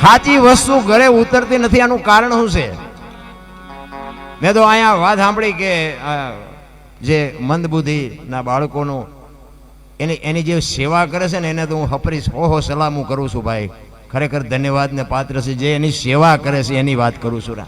સાચી વસ્તુ ઘરે ઉતરતી નથી, આનું કારણ શું છે? મેં તો અહીંયા વાત સાંભળી કે જે મંદબુદ્ધિના બાળકોનું એની એની જે સેવા કરે છે ને, એને તો હું હપરીશ હો હો, સલામ કરું છું ભાઈ. ખરેખર ધન્યવાદને પાત્ર છે જે એની સેવા કરે છે, એની વાત કરું છું રા.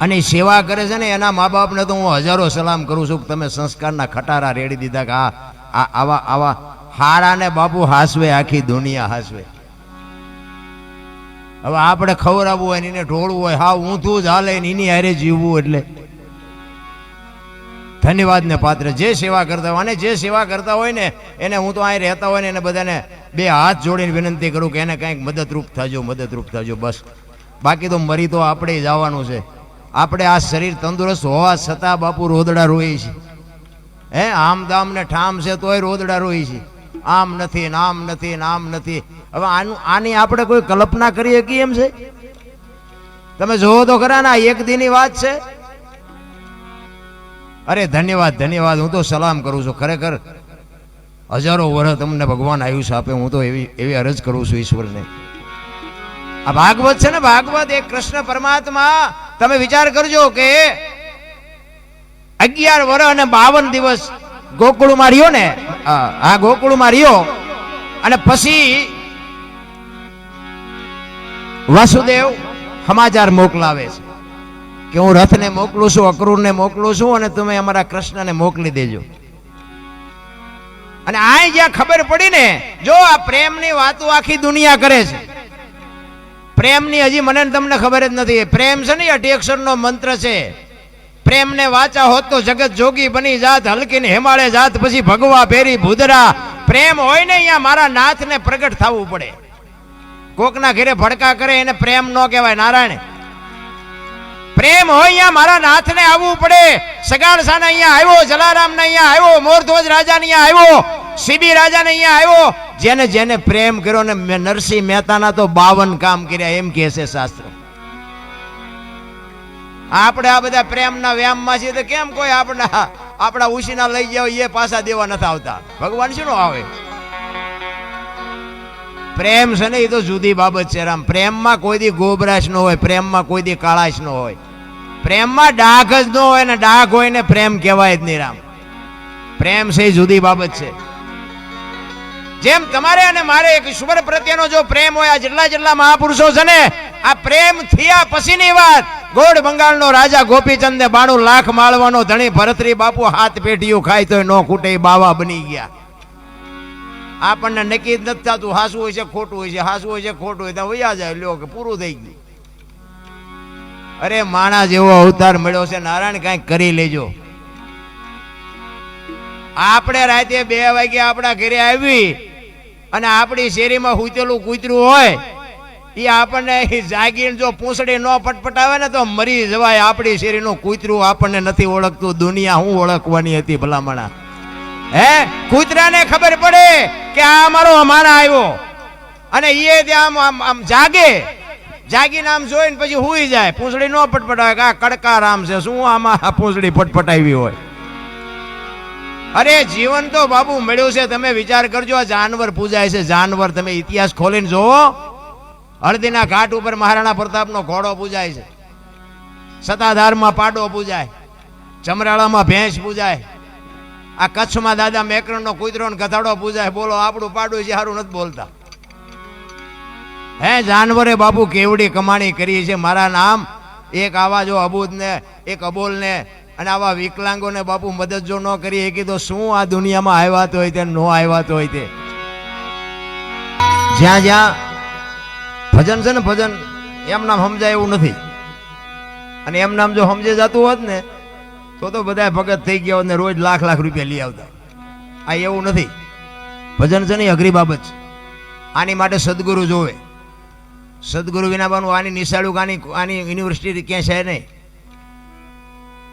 અને સેવા કરે છે ને, એના મા બાપને તો હું હજારો સલામ કરું છું તમે સંસ્કારના ખટારા રેડી દીધા કે આ- આવા આવા હારાને બાપુ હાસવે, આખી દુનિયા હાસવે. હવે આપણે ખવડાવવું હોય એને ઢોળવું હોય, હા, ઊંધું જ હાલે ને એની હારે જીવવું એટલે. ધન્યવાદને પાત્ર. જે સેવા કરતા હોય, અને જે સેવા કરતા હોય ને, એને હું તો અહીં રહેતા હોય ને એને બધાને બે હાથ જોડીને વિનંતી કરું કે એને કંઈક મદદરૂપ થજો મદદરૂપ થજો, બસ. બાકી તો મરી તો આપણે જવાનું છે. આપણે આ શરીર તંદુરસ્ત હોવા છતાં બાપુ રોદડા રોઈ છે. હે આમ દામ ને ઠામ છે તોય રોદડા રોઈ છે. આમ નથી ને આમ નથી ને આમ નથી. હવે આનું આની આપણે કોઈ કલ્પના કરી શકીએ એમ છે? તમે જોવો તો ખરા ને એક દીની વાત છે. અરે, ધન્યવાદ ધન્યવાદ. હું તો સલામ કરું છું. ખરેખર હજારો વર્ષ તમને ભગવાન આયુષ આપે. હું તો એવી એવી અરજ કરું છું ઈશ્વરને. આ ભાગવત છે ને, ભાગવત એક કૃષ્ણ પરમાત્મા, તમે વિચાર કરજો કે અગિયાર વર્ષ અને બાવન દિવસ ગોકુળમાં રહ્યો ને આ ગોકુળમાં રહ્યો અને પછી વાસુદેવ સમાચાર મોકલાવે છે કે હું રથને મોકલું છું, અક્રૂરને મોકલું છું અને તમે અમારા કૃષ્ણને મોકલી દેજો. અને આ જ્યાં ખબર પડી ને, જો આ પ્રેમની વાતો આખી દુનિયા કરે છે. પ્રેમની હજી મને તમને ખબર જ નથી, પ્રેમ છે ને અઢી અક્ષરનો મંત્ર છે. પ્રેમને વાચા હોત તો જગત જોગી બની જાત હલકી ને હિમાલય જાત, પછી ભગવા ભેરી ભૂદરા. પ્રેમ હોય ને અહીંયા મારા નાથને પ્રગટ થવું પડે. કોકના ઘરે ભડકા કરે એને પ્રેમ ન કહેવાય, નારાયણ. પ્રેમ હોય અહીંયા મારા નાથને આવવું પડે. સગાડસાને અહીંયા આવ્યો, જલારામને અહીંયા આવ્યો મોરધ્વજ રાજાને અહીંયા આવ્યો, સીબી રાજાને અહીંયા આવ્યો. જેને જેને પ્રેમ કર્યો ને નરસિંહ મહેતાના તો બાવન કામ કર્યા, એમ કહે છે શાસ્ત્ર. આપણે આ બધા પ્રેમના વ્યામમાં છીએ તો કેમ કોઈ આપણા આપણા ઉશીના લઈ જાવ એ પાછા દેવા નથી આવતા? ભગવાન શું આવે? પ્રેમ છે ને એ તો જુદી બાબત છે, રામ. પ્રેમમાં કોઈ દી ગોબરાશ ન હોય, પ્રેમમાં કોઈ દી કાળાશ ન હોય. પ્રેમમાં ડાઘ જ ન હોય ને ડાઘ હોય ને પ્રેમ કહેવાય જ નહીં, રામ. પ્રેમ છે એ જુદી બાબત છે. જેમ તમારે અને મારે એક ઈશ્વર પ્રત્યેનો જો પ્રેમ હોય, આ જેટલા જેટલા મહાપુરુષો છે ને, આ પ્રેમ થયા પછીની વાત, ગોળ બંગાળનો રાજા ગોપીચંદ બાણું લાખ માળવાનો ધણી ભરતરી બાપુ હાથ પેટીયું ખાય તો ન ખૂટે બાવા બની ગયા. આપણને નક્કી જ નથી થતું હાસું હોય છે, ખોટું હોય છે હાસું હોય છે, ખોટું હોય ત્યાં વૈયા જાય, લ્યો કે પૂરું થઈ ગયું. અરે, માણા જેવો અવતાર મળ્યો છે, નારાયણ કાંઈક કરી લેજો. આપણે રાતે બે વાગે આપણા ઘરે આવી અને આપણી શેરીમાં હુતેલું કૂતરું હોય એ આપણને જાગીને જો પૂંછડી ન પટપટાવે ને તો મરી જવાય. આપણી શેરીનું કૂતરું આપણને નથી ઓળખતું. દુનિયા હું ઓળખવાની હતી ભલામણા. હે? કૂતરાને ખબર પડે કે આ અમારો અમારા આવ્યો. અને એ ત્યાં આમ આમ જાગે. જાગીને આમ જોઈને પછી હુઈ જાય. પૂંછડી ન પટપટાવે કે આ કડકા રામ છે. શું આમાં પૂંછડી પટપટાવી હોય? અરે, જીવન તો બાબુ મળ્યું છે. તમે વિચાર કરજો, આ જાનવર પૂજાય છે. જાનવર તમે ઇતિહાસ ખોલીને જોવો. હળદીના ઘાટ ઉપર મહારાણા પ્રતાપનો ઘોડો પૂજાય છે. સતાધારમાં પાડો પૂજાય. ચમરાળામાં ભેંસ પૂજાય. આ કચ્છમાં દાદા મેકરણનો કૂતરો ને પૂજાય, બોલો, આપણું પાડું છે સારું નથી બોલતા. હે, જાનવરે બાપુ કેવડી કમાણી કરી છે. મારા નામ એક આવા જો અબૂદને, એક અબોલને અને આવા વિકલાંગોને બાપુ મદદ જો ન કરી એ તો શું આ દુનિયામાં આવ્યા તો હોય તે ન આવ્યા તો હોય તે? જ્યાં જ્યાં ભજન છે ને ભજન, એમ નામ સમજાય એવું નથી. અને એમ નામ જો સમજે જતું હોત ને તો તો બધા ભગત થઈ ગયા અને રોજ લાખ લાખ રૂપિયા લઈ આવતા. આ એવું નથી. ભજન છે ને અઘરી બાબત છે. આની માટે સદગુરુ જોવે. સદગુરુ વિના બાનું આની નિશાળું આની આની યુનિવર્સિટી ક્યાં છે નહીં.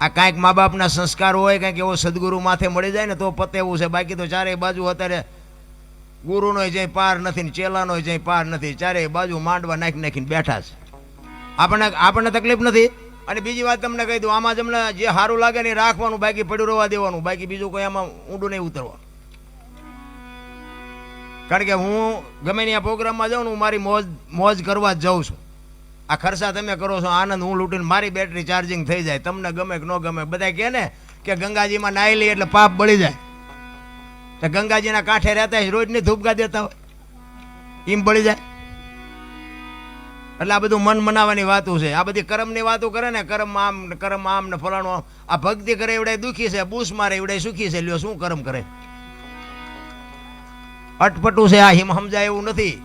આ કાંઈક મા બાપના સંસ્કાર હોય, કાંઈક એવો સદગુરુ માથે મળી જાય ને તો પતે એવું છે. બાકી તો ચારેય બાજુ અત્યારે ગુરુનો જઈ પાર નથી ને ચેલાનો જઈ પાર નથી. ચારેય બાજુ માંડવા નાખી નાખીને બેઠા છે. આપણને આપણને તકલીફ નથી? અને બીજી વાત તમને કહી દઉં, આમાં તમને જે સારું લાગે ને રાખવાનું, બાકી પડ્યું રહેવા દેવાનું, બાકી બીજું કોઈ આમાં ઊંડું નહીં ઉતરવાનું કારણ કે હું ગમે ત્યાં પ્રોગ્રામમાં જાઉં ને હું મારી મોજ મોજ કરવા જ જાઉં છું. આ ખર્ચા તમે કરો છો, આનંદ, હું લૂંટીને મારી બેટરી ચાર્જિંગ થઈ જાય. તમને ગમે કે ન ગમે બધા કહે ને કે ગંગાજીમાં નાહી લઈએ એટલે પાપ બળી જાય. તો ગંગાજીના કાંઠે રહેતા હોય રોજની ધૂપગા દેતા હોય, એમ બળી જાય. એટલે આ બધું મન મનાવાની વાતો છે. આ બધી કર્મની વાતો કરે ને, કર્મ આમ કર્મ આમ ને ફલાણું આ ભક્તિ કરે એવડે દુખી છે, બૂસ મારે એવડે સુખી છે, લ્યો શું કર્મ કરે? અટપટું છે, આ હિમ સમજાય એવું નથી.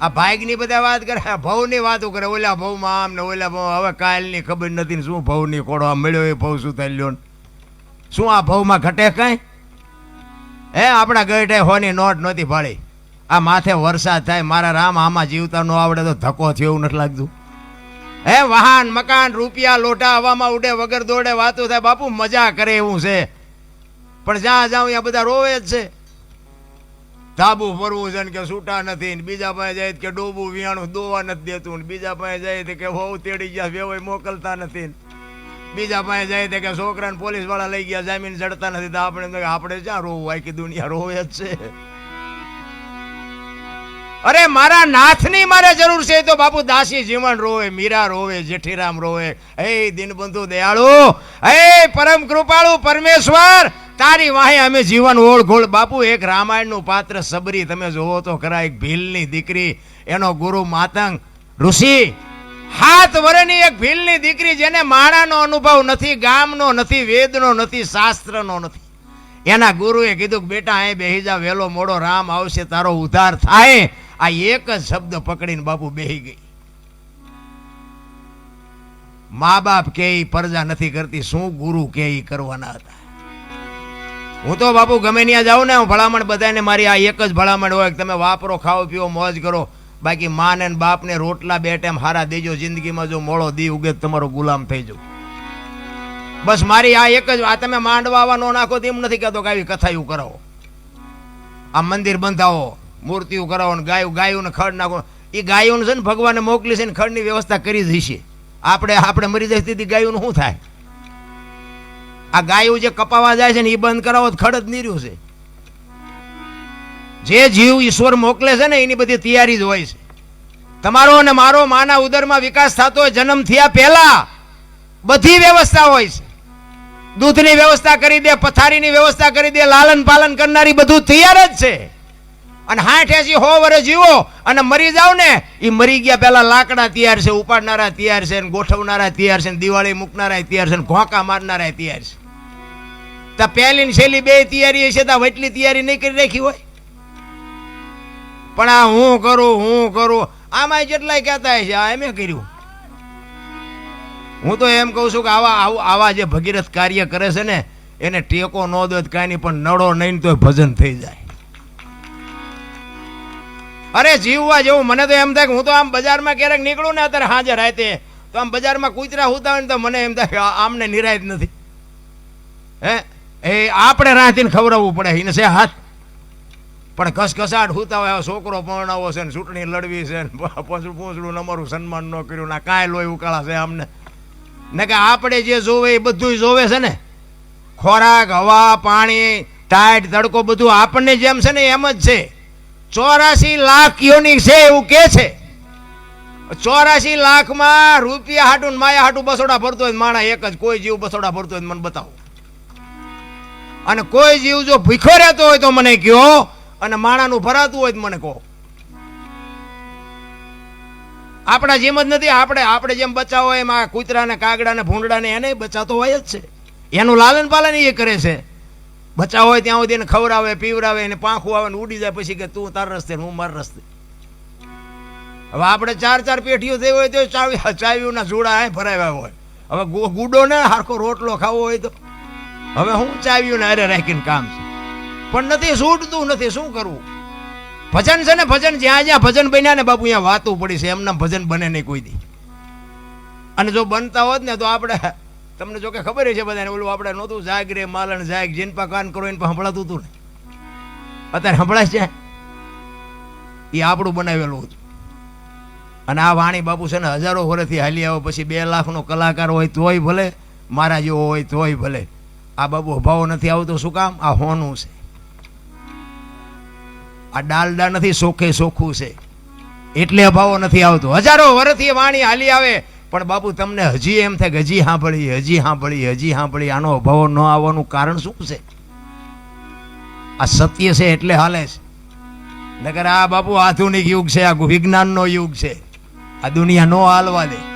આ ભાઈની બધા વાત કરે ભવની વાતો કરે, ઓલા ભવમાં આમ ને ઓલા ભવ હવે કાલની ખબર નથી શું ભવની કોડો મળ્યો એ ભવ શું થાય લ્યો. શું આ ભવમાં ઘટે કાંઈ? હે, આપણા ગઈઠે હોની નોટ નહોતી ભાળી આ માથે વરસાદ થાય, મારા રામ આમાં જીવતા ન આવડે તો ધક્કો થયો એવું નથી લાગતું. હે વાહન, મકાન, રૂપિયા લોટા હવામાં ઉડે, વગર દોડે વાતો થાય, બાપુ મજા કરે એવું છે. પણ જ્યાં જાઉં ત્યાં બધા રોવે જ છે. ધાબુ ફરવું છે ને કે છૂટા નથી ને બીજા પાસે જાય કે ડોબું વિયાણું દોવા નથી દેતું ને બીજા પાસે જાય કે બહુ તેડી ગયા, વેવાય મોકલતા નથી બીજા પાસે જાય કે છોકરાને પોલીસવાળા લઈ ગયા, જામીન ચડતા નથી. તો આપણે આપણે ક્યાં રોવું, આખી દુનિયા રોવે જ છે. અરે, મારા નાથની મારે જરૂર છે. તો બાપુ દાસી જીવન રોવે, મીરા રોવે, જેઠીરામ રોવે. હે, દિનબંધુ દયાળુ. હે, પરમ કૃપાળુ પરમેશ્વર. તારી વાહે અમે જીવન ઓળઘોળ. બાપુ, એક રામાયણનું પાત્ર સબરી. તમે જોવો તો ખરા, એક ભીલની દીકરી, એનો ગુરુ માતંગ ઋષિ. હાથ વરેની એક ભીલની દીકરી જેને માણાનો અનુભવ નથી, ગામનો નથી, વેદનો નથી, શાસ્ત્રનો નથી. એના ગુરુએ કીધું કે, બેટા, અહીં બેહી જા વેલો મોડો રામ આવશે, તારો ઉદ્ધાર થાય. આ એક જ શબ્દ પકડીને બાપુ બેહી ગઈ. મા બાપ કે પરજા નથી કરતી, શું ગુરુ કે કરવાના હતા? હું તો બાપુ ગમે ત્યાં જાઉં ને, હું ભલામણ બધાને મારી આ એક જ ભલામણ હોય તમે વાપરો, ખાઓ, પીઓ, મોજ કરો. બાકી માને ને બાપને રોટલા બે ટાઈમ હારા દેજો, જિંદગીમાં જો મોળો દી ઉગે તમારો ગુલામ થઈ જાવ બસ મારી આ એક જ, આ તમે માંડવા નો નાખો તેમ નથી કહેતો કે આવી કથાયું કરાવો. આ મંદિર બંધાવો. મૂર્તિઓ કરાવો ને ગાયું ગાયું ખડ નાખો. એ ગાયોને છે ને ભગવાને મોકલી છે ને ખડની વ્યવસ્થા કરી જ આપણે આપણે મરી જાય સ્થિતિ ગાયોનું શું થાય? આ ગાયું જે કપાવા જાય છે ને એ બંધ કરાવો તો ખડ જ નીર્યું છે. જે જીવ ઈશ્વર મોકલે છે ને એની બધી તૈયારી જ હોય છે. તમારો અને મારો માના ઉદરમાં વિકાસ થતો હોય, જન્મ થયા પહેલા બધી વ્યવસ્થા હોય છે. દૂધની વ્યવસ્થા કરી દે, પથારીની વ્યવસ્થા કરી દે લાલન પાલન કરનારી બધું તૈયાર જ છે. અને હાઠ એસી હો વરે જીવો અને મરી જાવ ને એ મરી ગયા પહેલાં લાકડા તૈયાર છે, ઉપાડનારા તૈયાર છે ને, ગોઠવનારા તૈયાર છે ને, દિવાળી મૂકનારા તૈયાર છે ને, ઘોંકા મારનારા તૈયાર છે. તો પહેલી ને છેલ્લી બે તૈયારી છે તો વટલી તૈયારી નહીં કરી રાખી હોય? પણ આ હું કરું હું કરું, આમાં જેટલાય કહેતા છે આ એમે કર્યું. હું તો એમ કહું છું કે આવા, આવું- જે ભગીરથ કાર્ય કરે છે ને, એને ટેકો ન દો કાંઈ નહીં, પણ નડો નહીં તો ભજન થઈ જાય. અરે જીવવા જેવું. મને તો એમ થાય કે હું તો આમ બજારમાં ક્યારેક નીકળું ને અત્યારે હાજર રાતે. તો આમ બજારમાં કૂતરા હોતા હોય ને તો મને એમ થાય કે આમને નિરાયત નથી. હે? એ આપણે રાતીને ખવડાવવું પડે એને છે હાથ. પણ ઘસઘસાટ હોતા હોય છોકરો પરણાવો છે ને, ચૂંટણી લડવી છે ને પોસડું પોસડું અમારું સન્માન ન કર્યું ના કાંઈ લોહી ઉકાળા છે અમને ને કે આપણે જે જોવે એ બધું જોવે છે ને. ખોરાક, હવા, પાણી, ટાઈટ, તડકો બધું આપણને જેમ છે ને, એમ જ છે. ચોરાસી લાખ યોની છે એવું કે છે. ચોરાસી લાખમાં રૂપિયા હાટું માયા હાટું બસોડા ભરતો હોય માણા એક જ, કોઈ જીવ બસોડા ભરતો હોય મને બતાવો. અને કોઈ જીવ જો ભીખો રહેતો હોય તો મને કહો અને માણાનું ભરાતું હોય તો મને કહો. આપણા જેમ જ નથી, આપણે આપણે જેમ બચાવો એમ આ કૂતરાને, કાગડાને, ભૂંડડાને એને બચાતો હોય જ છે. એનું લાલન પાલન એ કરે છે. બચાવ હોય ત્યાં સુધી એને ખવડાવે, પીવડાવે એને પાંખું આવે ને ઉડી જાય પછી કે તું તાર રસ્તે હું માર રસ્તે. હવે આપણે ચાર ચાર પેઢીઓ થઈ હોય તો ચાવી ચાવીઓના જોડા અહીં ભરાવ્યા હોય. હવે ગુડો ને હારખો રોટલો ખાવો હોય તો. હવે હું ચાવીઓને અરે રાખીને કામ છે. પણ નથી છૂટતું નથી શું કરવું? ભજન છે ને ભજન, જ્યાં જ્યાં ભજન બન્યા ને બાપુ, અહીંયા વાતું પડી છે. એમના ભજન બને નહીં કોઈ દી. અને જો બનતા હોત ને તો આપણે તમને જોકે ખબર છે બધાને, ઓલું આપણે નહોતું જાગ રે, માલણ જાગ, જેન પા કાન કરો એને સંભળાતું હતું ને. અત્યારે સંભળાય છે? એ આપણું બનાવેલું હતું. અને આ વાણી બાપુ છે ને હજારો વર્ષથી હાલી આવો પછી બે લાખનો કલાકાર હોય તોય ભલે મારા જેવો હોય તોય ભલે. આ બાબુ ભાવ નથી આવતો, શું કામ? આ હોનું છે. આ ડાલડા નથી સોખે સોખું છે. એટલે અભાવો નથી આવતો. હજારો વર્ષથી વાણી હાલી આવે પણ બાપુ, તમને હજી એમ થાય કે હજી સાંભળી હજી સાંભળી હજી સાંભળી આનો અભાવ ન આવવાનું કારણ શું છે? આ સત્ય છે એટલે હાલે છે. નકર આ બાપુ આધુનિક યુગ છે આ વિજ્ઞાનનો યુગ છે. આ દુનિયા નો હાલવા દે.